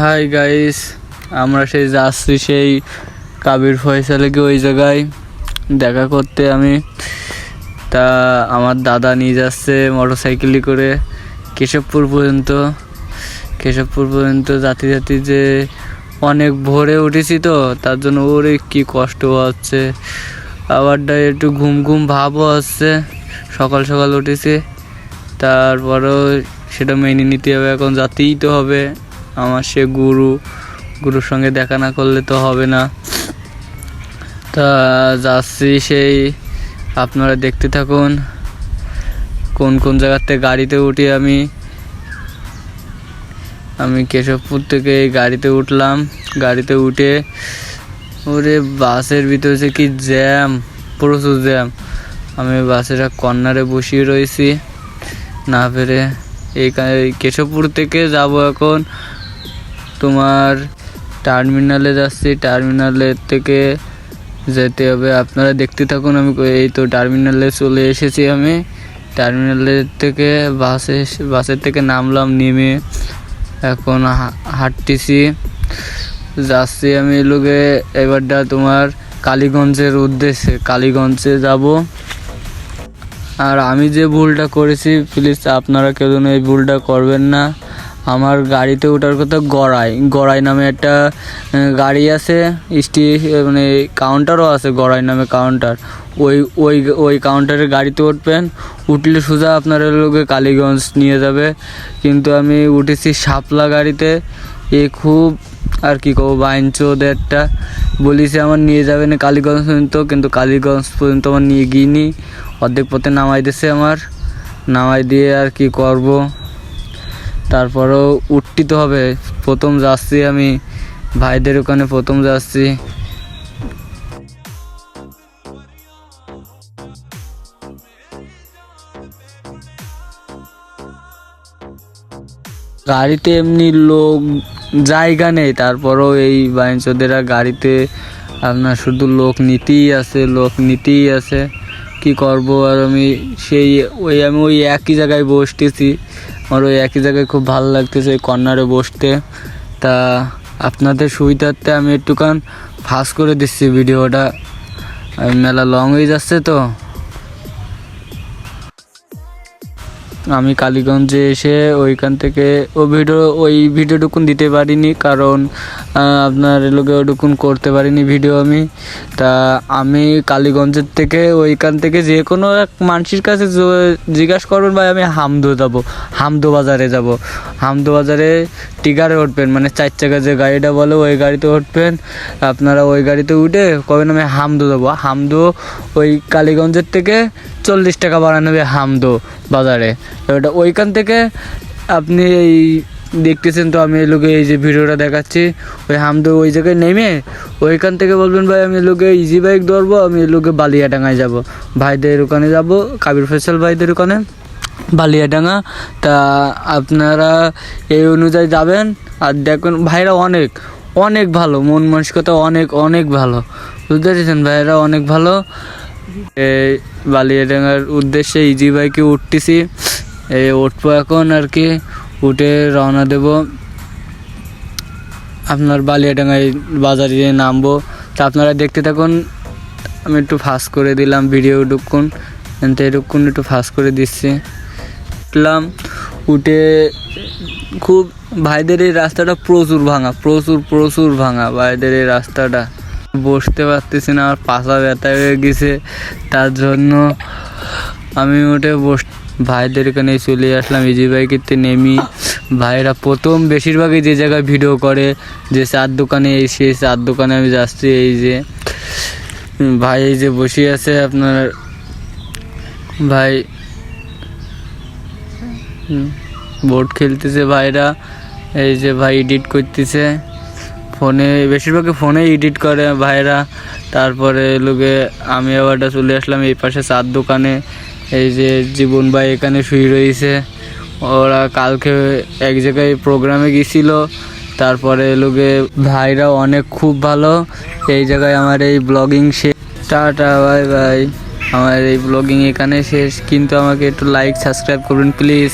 Hi guys আমরা সেই যাচ্ছি সেই কাবির ফয়সালকে ওই জায়গায়? দেখা করতে আমি। তা আমার দাদা নিয়ে যাচ্ছে মোটর সাইকেলে করে কেশবপুর পর্যন্ত। কেশবপুর পর্যন্ত জাতি জাতি যে অনেক ভোরে উঠেছি তো, তার জন্য ওরে কি কষ্ট হচ্ছে। আবারটা একটু ঘুম ঘুম ভাবও আসছে সকাল সকাল উঠেছে। তারপরেও সেটা মেনে নিতে হবে, এখন যাতেই তো হবে। আমার সে গুরু, গুরুর সঙ্গে দেখা না করলে তো হবে না। তা যাচ্ছি সেই, আপনারা দেখতে থাকুন, কোন কোন জায়গাতে গাড়িতে উঠি আমি। আমি কেশবপুর থেকে এই গাড়িতে উঠলাম, গাড়িতে উঠে, ওরে বাসের ভিতরে যে কি জ্যাম, প্রচুর জ্যাম। আমি বাসের কর্নারে বসিয়ে রয়েছি, না পেরে এইখানে কেশবপুর থেকে যাব এখন। তোমার টার্মিনালে যাচ্ছি। টার্মিনালের থেকে যেতে হবে। আপনারা দেখতে থাকুন, আমি এই তো টার্মিনালে চলে এসেছি আমি। টার্মিনালের থেকে বাসে বাসের থেকে নামলাম, নেমে এখন হাঁটতেছি। যাচ্ছি আমি লোকে, এবারটা তোমার কালীগঞ্জের উদ্দেশ্যে। কালীগঞ্জে যাব। আর আমি যে ভুলটা করেছি প্লিজ আপনারা কেউ এই ভুলটা করবেন না। আমার গাড়িতে ওঠার কথা গড়াই। গড়াই নামে একটা গাড়ি আছে, স্টি মানে কাউন্টারও আছে, গড়াই নামে কাউন্টার ওই ওই ওই কাউন্টারের গাড়িতে উঠবেন, উঠলে সোজা আপনার লোকে কালীগঞ্জ নিয়ে যাবে। কিন্তু আমি উঠেছি শাপলা গাড়িতে, এ খুব, আর কি কব বাইঞ্চোদ একটা। বলিছে আমার নিয়ে যাবে না কালীগঞ্জ পর্যন্ত, কিন্তু কালীগঞ্জ পর্যন্ত আমার নিয়ে গিয়েনি অর্ধেক পথে নামাই দিছে আমার, নামাই দিয়ে আর কি করব। তারপরেও উঠতে তো হবে। প্রথম যাচ্ছি আমি, ভাইদের ওখানে প্রথম যাচ্ছি। গাড়িতে এমনি লোক জায়গা নেই, তারপরেও এই বাইঞ্চোদেরা গাড়িতে আপনার শুধু লোক নিতেই আছে, লোক নিতেই আছে। কি করব? আর আমি সেই, ওই আমি ওই একই জায়গায় বসতেছি। আমার ওই একই জায়গায় খুব ভালো লাগতেছে কর্নারে বসতে। তা আপনাদের সুবিধার্থে আমি একটুখান ফাঁস করে দিচ্ছি ভিডিওটা। মেলা লং হয়ে যাচ্ছে তো। আমি কালীগঞ্জে এসে ওইখান থেকে ও ভিডিও, ওই ভিডিওটুকুন দিতে পারিনি, কারণ আপনার লোকে ওটুকুন করতে পারিনি ভিডিও আমি। তা আমি কালীগঞ্জের থেকে ওইখান থেকে যে কোনো এক মানুষের কাছে জিজ্ঞাসা করবেন, ভাই, আমি হামদো যাব, হামদো বাজারে যাব। হামদো বাজারে টিকারে উঠবেন মানে চার চাকা যে গাড়িটা বলে ওই গাড়িতে উঠবেন। আপনারা ওই গাড়িতে উঠে কবেন, আমি হামদো যাব। হামদো ওই কালীগঞ্জের থেকে চল্লিশ টাকা বাড়ানো হবে হামদো বাজারে। ওটা ওইখান থেকে আপনি এই দেখতেছেন তো আমি লোকে এই যে ভিডিওটা দেখাচ্ছি, ওই হামদো ওই জায়গায় নেমে ওইখান থেকে বলবেন, ভাই, আমি লোকে ইজি বাইক ধরবো, আমি লোকে বালিয়াডাঙ্গায় যাব। ভাইদের ওখানে যাব, কাবির ফেসাল ভাইদের ওখানে বালিয়াডাঙ্গা। তা আপনারা এই অনুযায়ী যাবেন, আর দেখবেন ভাইরা অনেক অনেক ভালো, মন মানসিকতা অনেক অনেক ভালো। বুঝতে পেরেছেন? ভাইরা অনেক ভালো। বালিয়াডাঙ্গার উদ্দেশ্যে ইজি বাইকে উঠতেছি। এই উঠবো এখন আর কি। উঠে রওনা দেব। আপনার বালিয়াডাঙ্গায় বাজারে নামবো। তা আপনারা দেখতে থাকুন। আমি একটু ফাস্ট করে দিলাম, ভিডিও ঢুকুন। এটুকুন একটু ফাস্ট করে দিচ্ছি। উঠলাম। উঠে খুব ভাইদের এই রাস্তাটা প্রচুর ভাঙা, প্রচুর প্রচুর ভাঙা ভাইদের এই রাস্তাটা। বসতে পারতেছি না, আমার পাশা ব্যথা হয়ে গেছে। তার জন্য আমি উঠে বস ভাইদের এখানে চলে আসলাম ইজি বাইকেতে নেমি। ভাইরা প্রথম বেশিরভাগই যে জায়গায় ভিডিও করে, যে চার দোকানে এই সেই চার দোকানে আমি যাচ্ছি, এই যে। ভাই এই যে বসে আছে আপনার। ভাই। বোর্ড খেলতেছে ভাইরা, এই যে ভাই এডিট করতেছে। ফোনে, বেশিরভাগই ফোনে এডিট করে ভাইরা। তারপরে লোকে, আমি আবারটা চলে আসলাম এই পাশে চার দোকানে। এই যে জীবন ভাই এখানে শুয়ে রয়েছে। ওরা কালকে এক জায়গায় প্রোগ্রামে গেছিল। তারপরে লোকে ভাইরা অনেক খুব ভালো। এই জায়গায় আমার এই ব্লগিং শেষ টাটা বাই বাই আমার এই ব্লগিং এখানে শেষ। কিন্তু আমাকে একটু লাইক সাবস্ক্রাইব করুন প্লিজ